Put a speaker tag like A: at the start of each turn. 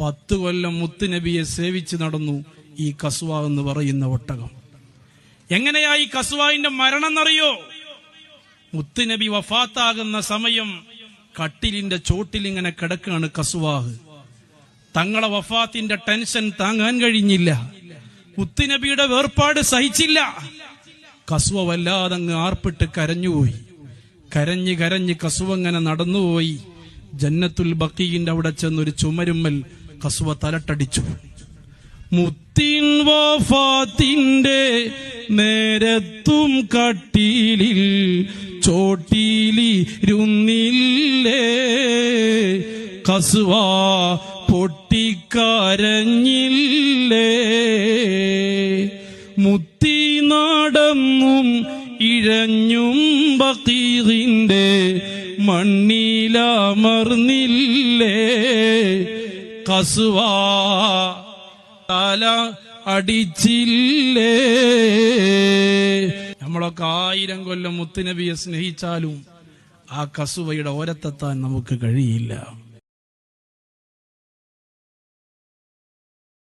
A: പത്ത് കൊല്ലം മുത്തുനബിയെ സേവിച്ച് നടന്നു ഈ കസ്വ എന്ന് പറയുന്ന ഒട്ടകം. എങ്ങനെയാ ഈ കസ്വാവിന്റെ മരണം എന്നറിയോ മുത്തുനബി വഫാത്താകുന്ന സമയം കട്ടിലിന്റെ ചോട്ടിൽ ഇങ്ങനെ കിടക്കുകയാണ് കസുവാഹ് തങ്ങളെ വഫാത്തിന്റെ ടെൻഷൻ താങ്ങാൻ കഴിഞ്ഞില്ല. മുത്തുനബിയുടെ വേർപാട് സഹിച്ചില്ല. കസുവ വല്ലാതെ അങ്ങ് ആർപ്പിട്ട് കരഞ്ഞുപോയി കരഞ്ഞ് കരഞ്ഞ് കസുവ അങ്ങനെ നടന്നുപോയി. ജന്നത്തുൽ ബക്കീന്റെ അവിടെ ചെന്നൊരു ചുമരുമ്മൽ കസുവ തലട്ടടിച്ചു. മുത്തിൻ വഫാത്തിന്റെ നേരത്തും കട്ടിലിൽ ചോട്ടിലിരുന്നില്ലേ? കസുവ പൊട്ടിക്കരഞ്ഞില്ലേ? മുത്തി നടന്നും ഇഴഞ്ഞും ബക്കീറിന്റെ മണ്ണിലമർന്നില്ലേ? കസുവ തല അടിച്ചില്ലേ? നമ്മളൊക്കെ ആയിരം കൊല്ലം മുത്തുനബിയെ സ്നേഹിച്ചാലും ആ കസുവയുടെ ഓരത്തെത്താൻ നമുക്ക് കഴിയില്ല.